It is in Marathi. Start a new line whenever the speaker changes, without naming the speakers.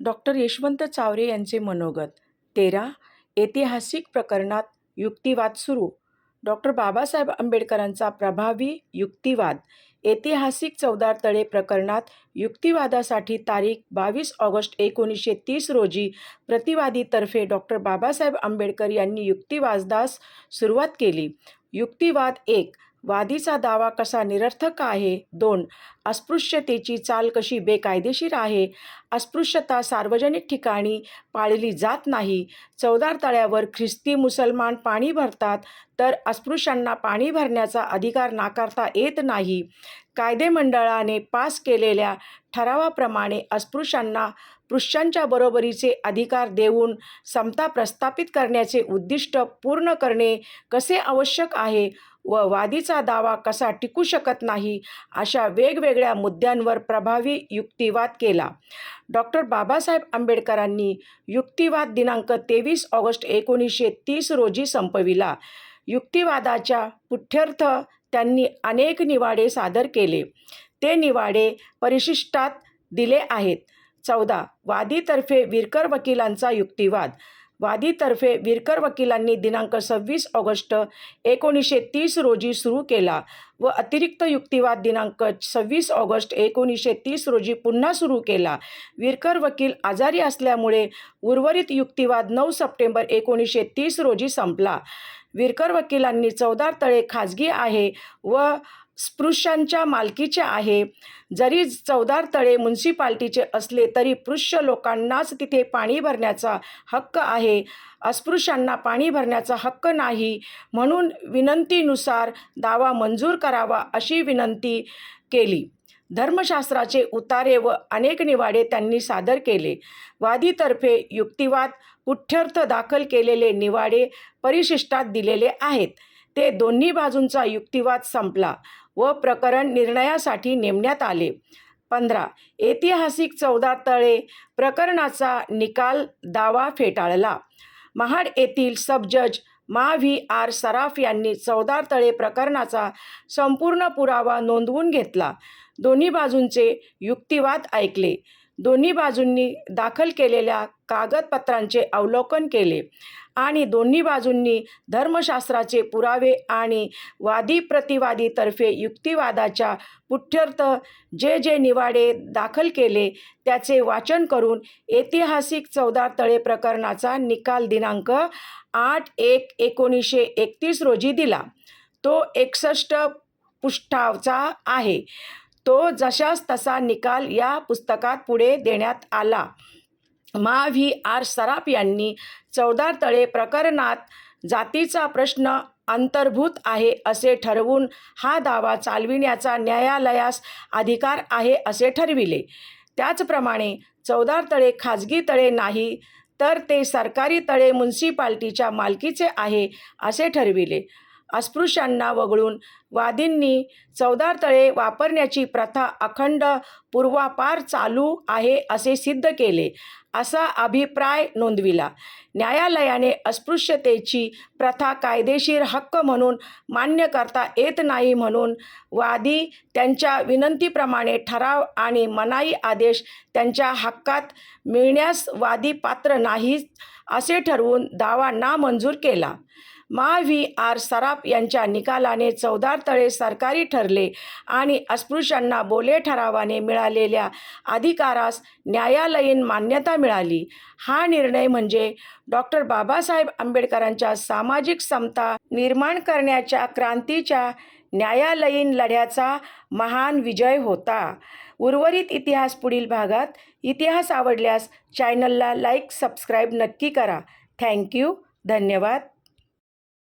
डॉक्टर यशवंत चावरे यांचे मनोगत तेरा ऐतिहासिक प्रकरणात युक्तिवाद सुरू. डॉक्टर बाबासाहेब आंबेडकरांचा प्रभावी युक्तिवाद ऐतिहासिक चौदार तळे प्रकरणात युक्तिवादासाठी तारीख बावीस ऑगस्ट एकोणीसशे तीस रोजी प्रतिवादीतर्फे डॉक्टर बाबासाहेब आंबेडकर यांनी युक्तिवादास सुरुवात केली. युक्तिवाद एक वादीचा दावा कसा निरर्थक आहे? दोन अस्पृश्यतेची चाल कशी बेकायदेशीर आहे? अस्पृश्यता सार्वजनिक ठिकाणी पाळली जात नाही. चौदार तळ्यावर ख्रिस्ती मुसलमान पाणी भरतात. तर अस्पृश्यांना पाणी भरण्याचा अधिकार नाकारता येत नाही. कायदेमंडळाने पास केलेल्या ठरावाप्रमाणे अस्पृश्यांना पृश्यांच्या बरोबरीचे अधिकार देऊन समता प्रस्थापित करण्याचे उद्दिष्ट पूर्ण करणे कसे आवश्यक आहे व वादीचा दावा कसा टिकू शकत नाही अशा वेगवेगळ्या मुद्द्यांवर प्रभावी युक्तिवाद केला. डॉक्टर बाबासाहेब आंबेडकरांनी युक्तिवाद दिनांक तेवीस ऑगस्ट एकोणीसशे तीस रोजी संपविला. युक्तिवादाच्या पुठ्यर्थ त्यांनी अनेक निवाडे सादर केले. ते निवाडे परिशिष्टात दिले आहेत. चौदा. वादीतर्फे विरकर वकिलांचा युक्तिवाद. वादीतर्फे विरकर वकिलांनी दिनांक सव्वीस ऑगस्ट एकोणीसशे तीस रोजी सुरू केला व अतिरिक्त युक्तिवाद दिनांक सव्वीस ऑगस्ट एकोणीसशे तीस रोजी पुन्हा सुरू केला. विरकर वकील आजारी असल्यामुळे उर्वरित युक्तिवाद नऊ सप्टेंबर एकोणीसशे तीस रोजी संपला. विरकर वकिलांनी चौदार तळे खाजगी आहे व स्पृश्यांच्या मालकीचे आहे. जरी चौदार तळे म्युन्सिपाल्टीचे असले तरी पृश्य लोकांनाच तिथे पाणी भरण्याचा हक्क आहे. अस्पृश्यांना पाणी भरण्याचा हक्क नाही. म्हणून विनंतीनुसार दावा मंजूर करावा अशी विनंती केली. धर्मशास्त्राचे उतारे व अनेक निवाडे त्यांनी सादर केले. वादीतर्फे युक्तिवाद कुठ्यर्थ दाखल केलेले निवाडे परिशिष्टात दिलेले आहेत. ते दोन्ही बाजूंचा युक्तिवाद संपला व प्रकरण निर्णयासाठी नेमण्यात आले. पंधरा ऐतिहासिक चौदा तळे प्रकरणाचा निकाल दावा फेटाळला. महाड येथील सबजज मा व्ही आर सराफ यांनी चौदार तळे प्रकरणाचा संपूर्ण पुरावा नोंदवून घेतला. दोन्ही बाजूंचे युक्तिवाद ऐकले. दोन्ही बाजूंनी दाखल केलेल्या कागदपत्रांचे अवलोकन केले आणि दोन्ही बाजूंनी धर्मशास्त्राचे पुरावे आणि वादी प्रतिवादीतर्फे युक्तिवादाच्या पुठ्यर्थ जे जे निवाडे दाखल केले त्याचे वाचन करून ऐतिहासिक चौदा तळे प्रकरणाचा निकाल दिनांक आठ एक एकोणीसशे एकतीस रोजी दिला. तो एकसष्ट पृष्ठावचा आहे. तो जशास तसा निकाल या पुस्तकात पुढे देण्यात आला. मा व्ही. आर. सराफ यांनी चौदार तळे प्रकरणात जातीचा प्रश्न अंतर्भूत आहे असे ठरवून हा दावा चालविण्याचा न्यायालयास अधिकार आहे असे ठरविले. त्याचप्रमाणे चौदार तळे खाजगी तळे नाही तर ते सरकारी तळे म्युन्सिपाल्टीच्या मालकीचे आहे असे ठरविले. अस्पृश्यांना वगळून. वादींनी चौदार तळे वापरण्याची प्रथा अखंड पूर्वापार चालू आहे असे सिद्ध केले असा अभिप्राय नोंदविला. न्यायालयाने अस्पृश्यतेची प्रथा कायदेशीर हक्क म्हणून मान्य करता येत नाही म्हणून वादी त्यांच्या विनंतीप्रमाणे ठराव आणि मनाई आदेश त्यांच्या हक्कात मिळण्यास वादी पात्र नाहीत असे ठरवून दावा नामंजूर केला. मा व्ही आर. सराफ यांच्या निकालाने चौदार तळे सरकारी ठरले आणि अस्पृश्यांना बोले ठरावाने मिळालेल्या अधिकारास न्यायालयीन मान्यता मिळाली. हा निर्णय म्हणजे डॉक्टर बाबासाहेब आंबेडकरांच्या सामाजिक समता निर्माण करण्याच्या क्रांतीच्या न्यायालयीन लढ्याचा महान विजय होता. उर्वरित इतिहास पुढील भागात. इतिहास आवडल्यास चॅनलला लाईक सबस्क्राईब नक्की करा. थँक्यू. धन्यवाद.